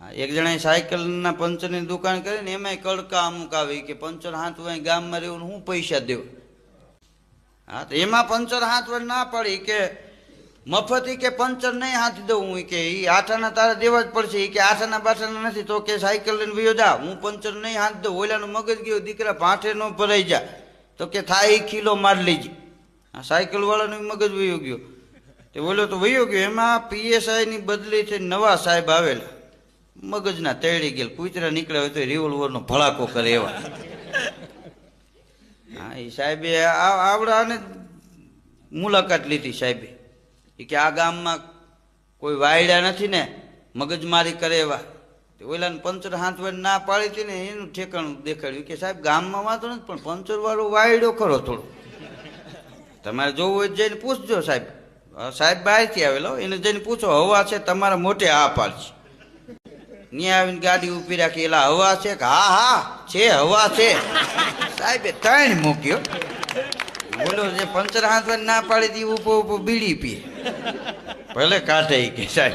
એક જણાએ સાયકલના પંચરની દુકાન કરીને એમાંય કડકા અમુક આવી કે પંચર હાથવાય ગામમાં રહેવું હું પૈસા દેવ હા, તો એમાં પંચર હાથ હાથવા ના પડી કે મફતી કે પંચર નહીં હાથ દઉં હું કે એ આઠાના તારે દેવા જ પડશે એ કે આઠાના બાઠાના નથી તો કે સાયકલ લઈને વયો જા, હું પંચર નહીં હાથ દઉં, ઓલાનું મગજ ગયો, દીકરા ભાંઠે ન ભરાઈ જા. તો કે થાય ખીલો માર લેજે. આ સાયકલ વાળાનું મગજ વયો ગયો. તે ઓલો તો વયો ગયો, એમાં પીએસઆઈની બદલી થઈ નવા સાહેબ આવેલા. મગજના તેડી ગયેલ, કુતરા નીકળ્યા હોય તો રિવોલ્વરનો ભળાકો કરે એવા. હા એ સાહેબે આવડાને મુલાકાત લીધી સાહેબે. એ કે આ ગામમાં કોઈ વાયડા નથી ને, મગજમારી કરે એવા. ઓલાને પંચર હાથવાડી ના પાડી હતી ને, એનું ઠેકાણું દેખાડ્યું. કે સાહેબ, ગામમાં વાંધો નથી, પણ પંચર વાળો વાયડો ખરો થોડો. તમારે જોવું હોય જઈને પૂછજો સાહેબ. સાહેબ બહારથી આવેલો એને જઈને પૂછો, હવા છે, તમારા મોટે આ પાડશે. ત્યાં આવીને ગાડી ઊભી રાખી, એલા, હવા છે કે? હા હા, છે, હવા છે. સાહેબે ત્રણ મૂક્યો. બોલો, જે પંચર હાથ ના પાડી દી ઊભો ઊભો બીડી પીએ. ભલે કાઢે કે, સાહેબ.